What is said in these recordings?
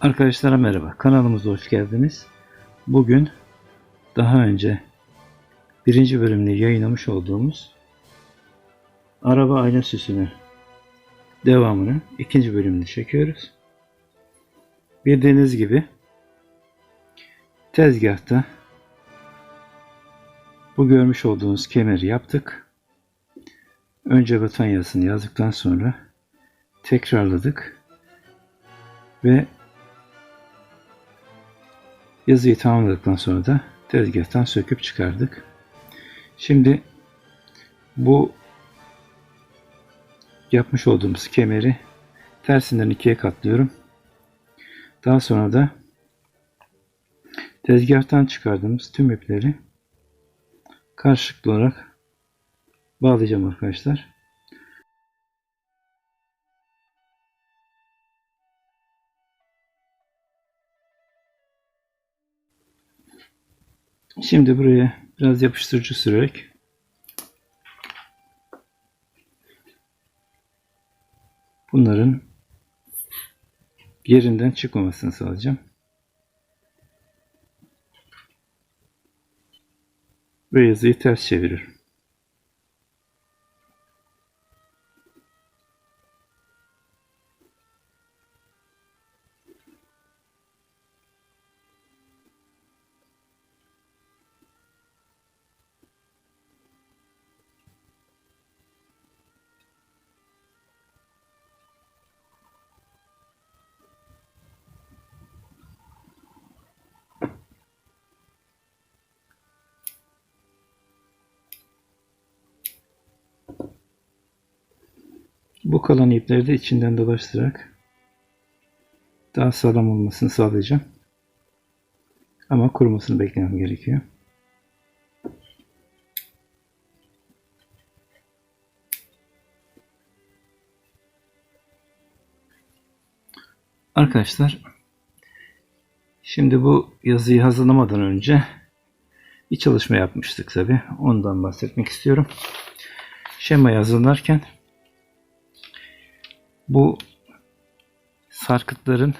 Arkadaşlara merhaba. Kanalımıza hoş geldiniz. Bugün daha önce birinci bölümünü yayınlamış olduğumuz araba ayna süsünü devamını ikinci bölümünü çekiyoruz. Bildiğiniz gibi tezgahta bu görmüş olduğunuz kemeri yaptık. Önce batan yazısını yazdıktan sonra tekrarladık ve Yazıyı tamamladıktan sonra da tezgahtan söküp çıkardık. Şimdi bu yapmış olduğumuz kemeri tersinden ikiye katlıyorum. Daha sonra da tezgahtan çıkardığımız tüm ipleri karşılıklı olarak bağlayacağım arkadaşlar. Şimdi buraya biraz yapıştırıcı sürerek bunların yerinden çıkmamasını sağlayacağım. Ve yazıyı ters çeviriyorum. Bu kalan ipleri de içinden dolaştırarak daha sağlam olmasını sağlayacağım. Ama kurumasını beklemem gerekiyor. Arkadaşlar şimdi bu yazıyı hazırlamadan önce bir çalışma yapmıştık tabi. Ondan bahsetmek istiyorum. Şemayı hazırlarken bu sarkıtların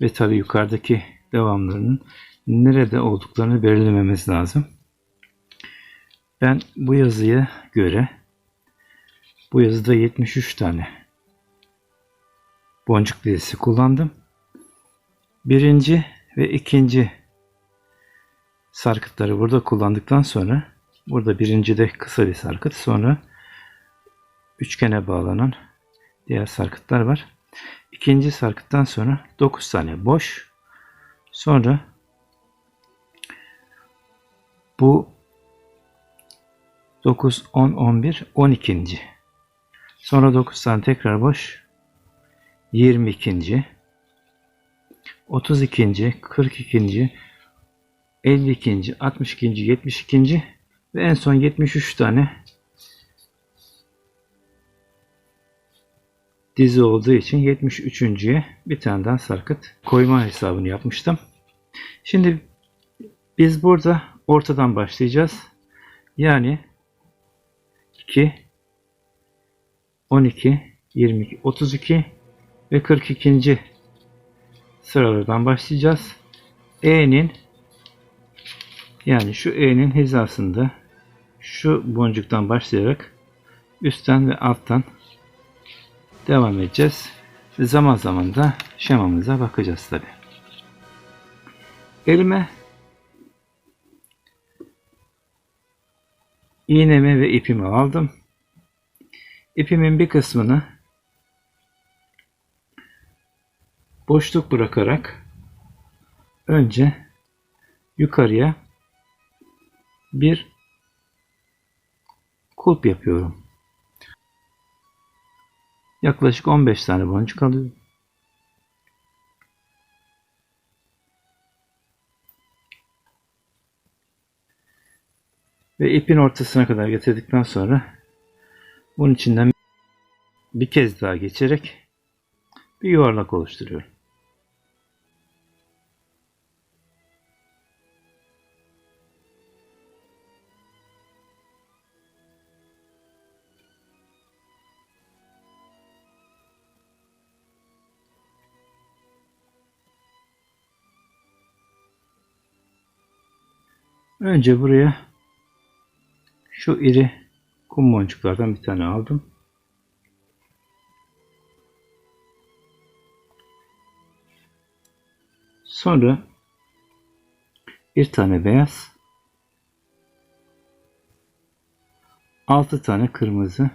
ve tabi yukarıdaki devamlarının nerede olduklarını belirlememiz lazım. Ben bu yazıya göre bu yazıda 73 tane boncuk dizisi kullandım. Birinci ve ikinci sarkıtları burada kullandıktan sonra burada birinci de kısa bir sarkıt sonra üçgene bağlanan diğer sarkıtlar var. İkinci sarkıttan sonra 9 tane boş. Sonra bu 9, 10, 11, 12. Sonra 9 tane tekrar boş. 22. 32. 42. 52. 62. 72. ve en son 73 tane dizi olduğu için 73.ye bir tane daha sarkıt koyma hesabını yapmıştım. Şimdi biz burada ortadan başlayacağız. Yani 2 12 22 32 ve 42. sıralardan başlayacağız. E'nin yani şu E'nin hizasında şu boncuktan başlayarak üstten ve alttan devam edeceğiz. Ve zaman zaman da şemamıza bakacağız tabi. Elime iğnemi ve ipimi aldım. İpimin bir kısmını boşluk bırakarak önce yukarıya bir kulp yapıyorum. Yaklaşık 15 tane boncuk alıyorum. Ve ipin ortasına kadar getirdikten sonra bunun içinden bir kez daha geçerek bir yuvarlak oluşturuyorum. Önce buraya şu iri kum boncuklardan bir tane aldım. Sonra bir tane beyaz, altı tane kırmızı,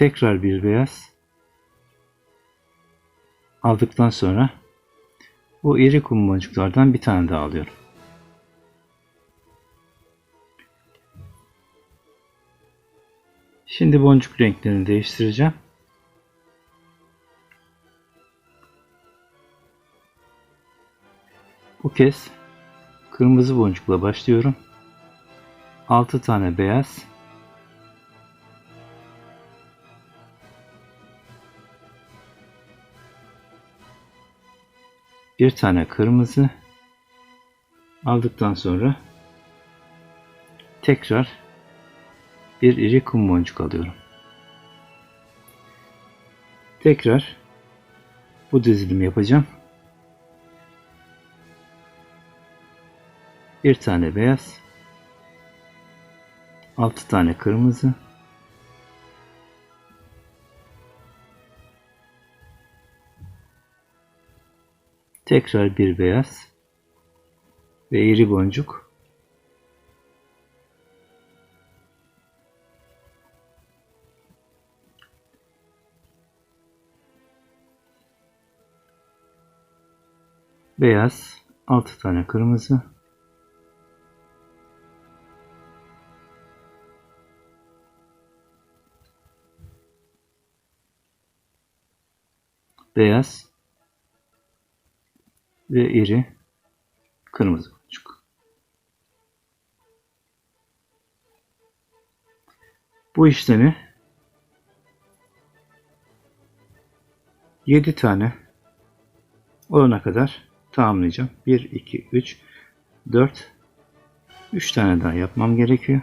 tekrar bir beyaz aldıktan sonra bu iri kum boncuklardan bir tane daha alıyorum. Şimdi boncuk renklerini değiştireceğim. Bu kez kırmızı boncukla başlıyorum. 6 tane beyaz. Bir tane kırmızı aldıktan sonra tekrar bir iri kum boncuk alıyorum. Tekrar bu dizilimi yapacağım. Bir tane beyaz, altı tane kırmızı, tekrar bir beyaz ve iri boncuk. Beyaz, 6 tane kırmızı, beyaz ve iri kırmızı boncuk. Bu işlemi 7 tane olana kadar tamamlayacağım. 1, 2, 3, 4, 3 tane daha yapmam gerekiyor.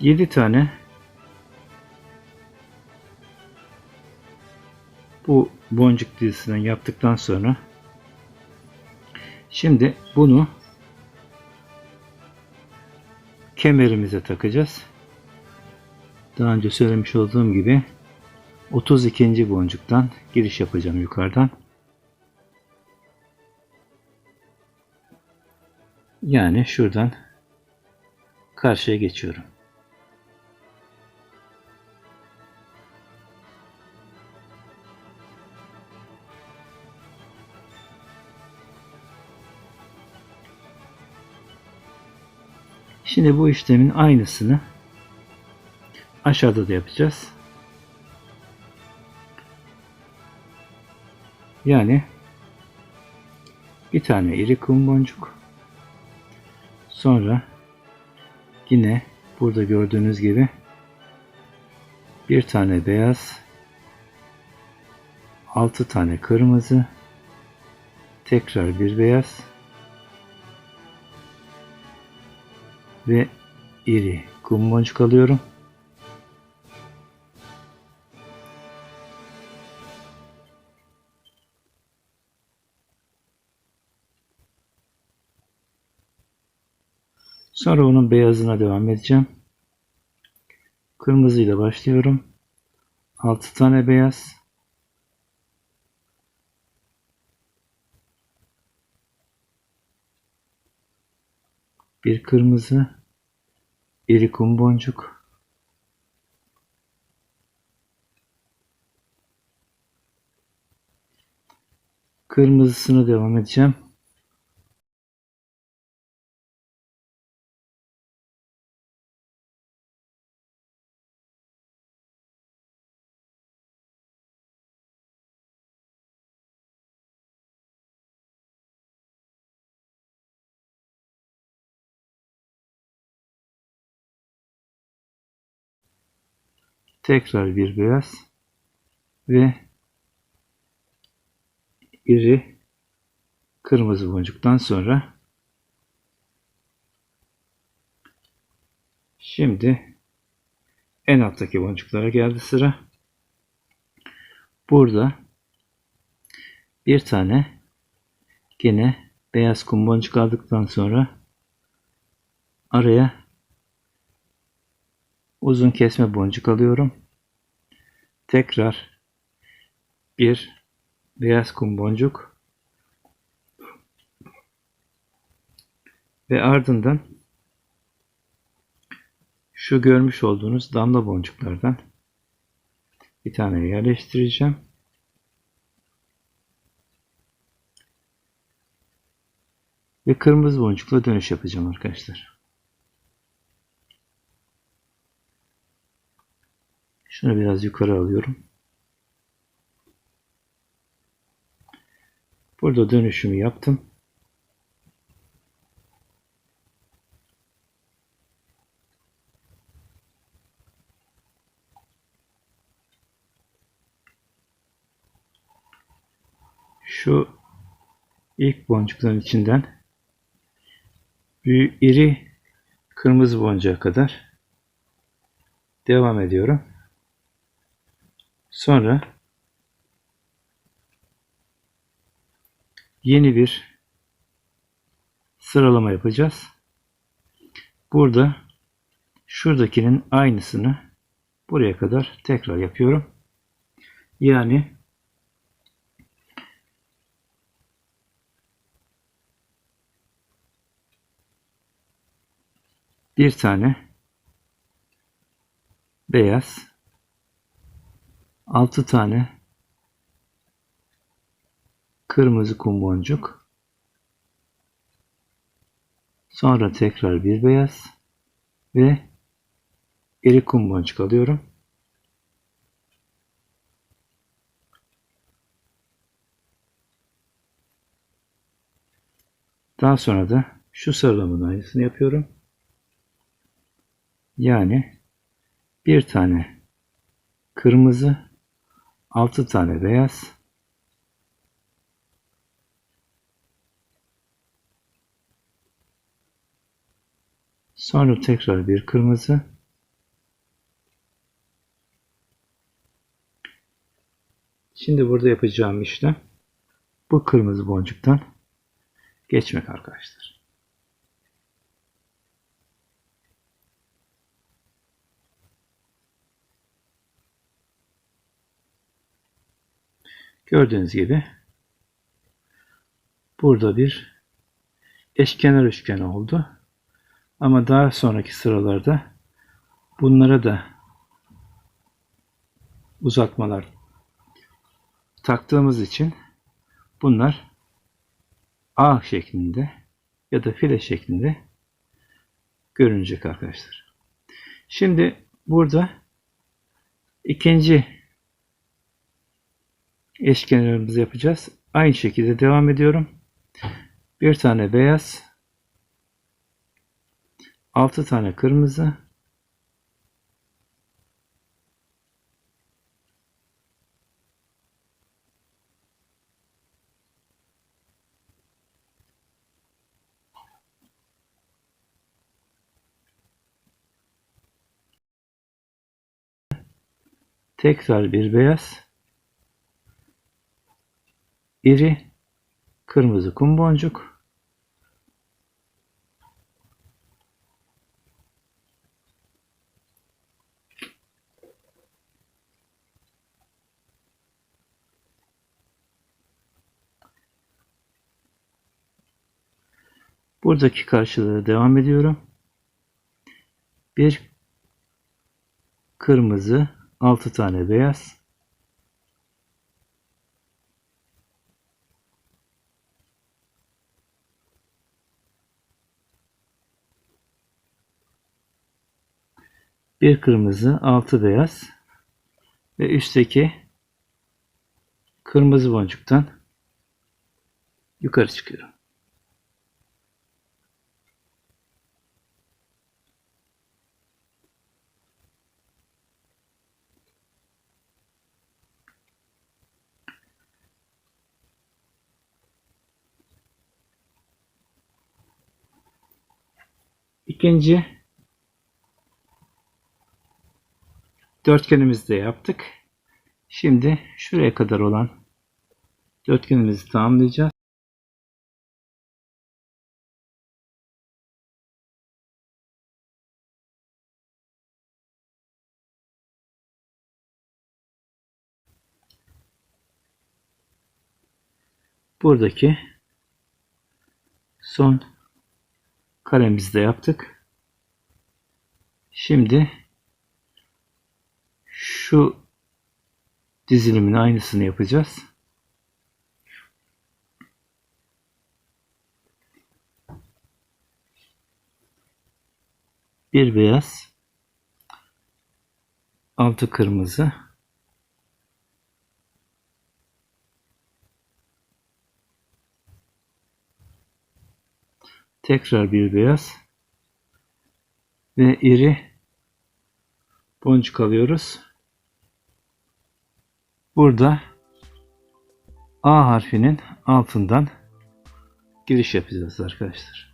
Yedi tane bu boncuk dizisinden yaptıktan sonra şimdi bunu kemerimize takacağız. Daha önce söylemiş olduğum gibi 32. boncuktan giriş yapacağım yukarıdan. Yani şuradan karşıya geçiyorum. Şimdi bu işlemin aynısını aşağıda da yapacağız. Yani bir tane iri kum boncuk sonra yine burada gördüğünüz gibi bir tane beyaz 6 tane kırmızı tekrar bir beyaz ve iri kum boncuk alıyorum. Sonra onun beyazına devam edeceğim. Kırmızıyla başlıyorum. 6 tane beyaz. Bir kırmızı. iri kum boncuk. Kırmızısını devam edeceğim. Tekrar bir beyaz ve iri kırmızı boncuktan sonra şimdi en alttaki boncuklara geldi sıra. Burada bir tane gene beyaz kum boncuk aldıktan sonra araya uzun kesme boncuk alıyorum. Tekrar bir beyaz kum boncuk ve ardından şu görmüş olduğunuz damla boncuklardan bir tane yerleştireceğim. Ve kırmızı boncukla dönüş yapacağım arkadaşlar. Şunu biraz yukarı alıyorum. Burada dönüşümü yaptım. Şu ilk boncukların içinden büyük, iri kırmızı boncuğa kadar devam ediyorum. Sonra yeni bir sıralama yapacağız. Burada şuradakinin aynısını buraya kadar tekrar yapıyorum. Yani bir tane beyaz 6 tane kırmızı kum boncuk sonra tekrar bir beyaz ve iri kum boncuk alıyorum. Daha sonra da şu sıralamanın aynısını yapıyorum. Yani bir tane kırmızı 6 tane beyaz sonra tekrar bir kırmızı Şimdi burada yapacağım işlem bu kırmızı boncuktan geçmek arkadaşlar. Gördüğünüz gibi burada bir eşkenar üçgen oldu. Ama daha sonraki sıralarda bunlara da uzatmalar taktığımız için bunlar A şeklinde ya da file şeklinde görünecek arkadaşlar. Şimdi burada ikinci eşkenarımızı yapacağız. Aynı şekilde devam ediyorum. Bir tane beyaz, altı tane kırmızı, tekrar bir beyaz iri kırmızı kum boncuk Buradaki karşılığı devam ediyorum. Bir kırmızı, altı tane beyaz, 1 kırmızı, 6 beyaz ve üstteki kırmızı boncuktan yukarı çıkıyorum. İkinci dörtgenimizi de yaptık. Şimdi şuraya kadar olan dörtgenimizi tamamlayacağız. Buradaki son karemizi de yaptık. Şimdi şu dizilimin aynısını yapacağız. Bir beyaz, altı kırmızı, tekrar bir beyaz ve iri boncuk alıyoruz. Burada A harfinin altından giriş yapacağız arkadaşlar.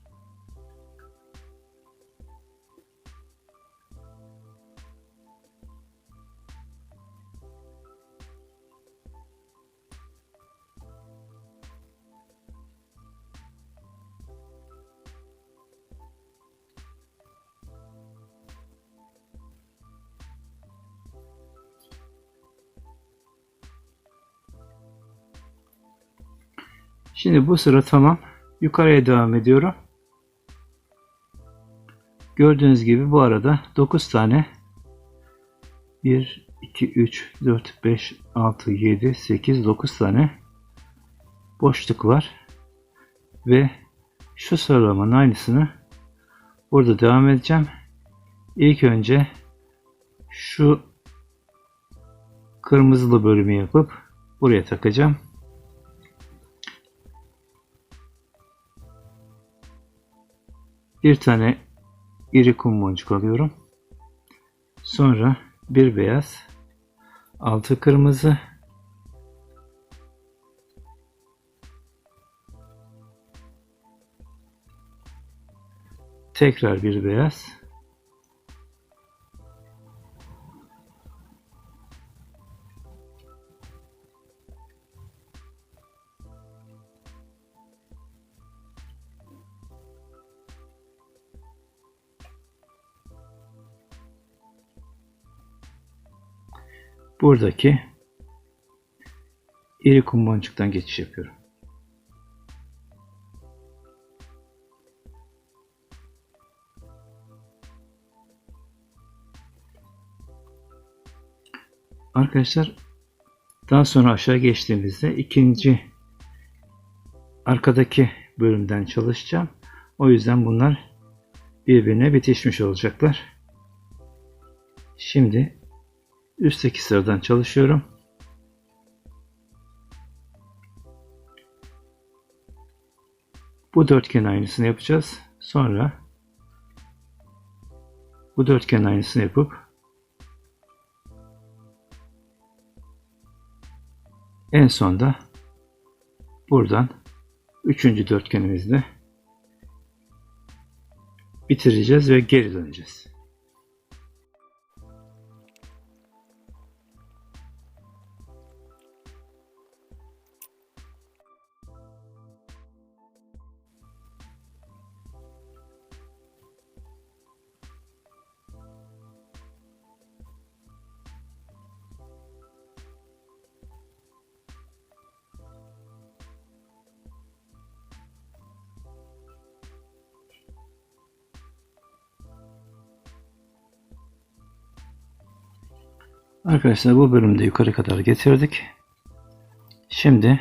Şimdi bu sıra tamam. Yukarıya devam ediyorum. Gördüğünüz gibi bu arada 9 tane 1, 2, 3, 4, 5, 6, 7, 8, 9 tane boşluk var. Ve şu sıralamanın aynısını burada devam edeceğim. İlk önce şu kırmızılı bölümü yapıp buraya takacağım. Bir tane iri kum boncuk alıyorum. Sonra bir beyaz, altı kırmızı, tekrar bir beyaz, buradaki iri kum boncuktan geçiş yapıyorum. Arkadaşlar daha sonra aşağı geçtiğimizde ikinci arkadaki bölümden çalışacağım. O yüzden bunlar birbirine bitişmiş olacaklar. Şimdi üstteki sıradan çalışıyorum. Bu dörtgen aynısını yapacağız. Sonra bu dörtgen aynısını yapıp en sonda buradan üçüncü dörtgenimizde bitireceğiz ve geri döneceğiz. Arkadaşlar bu bölümde yukarı kadar getirdik. Şimdi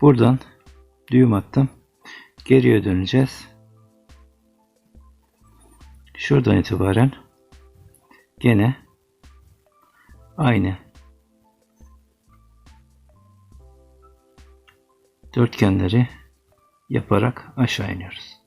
buradan düğüm attım. Geriye döneceğiz. Şuradan itibaren gene aynı dörtgenleri yaparak aşağı iniyoruz.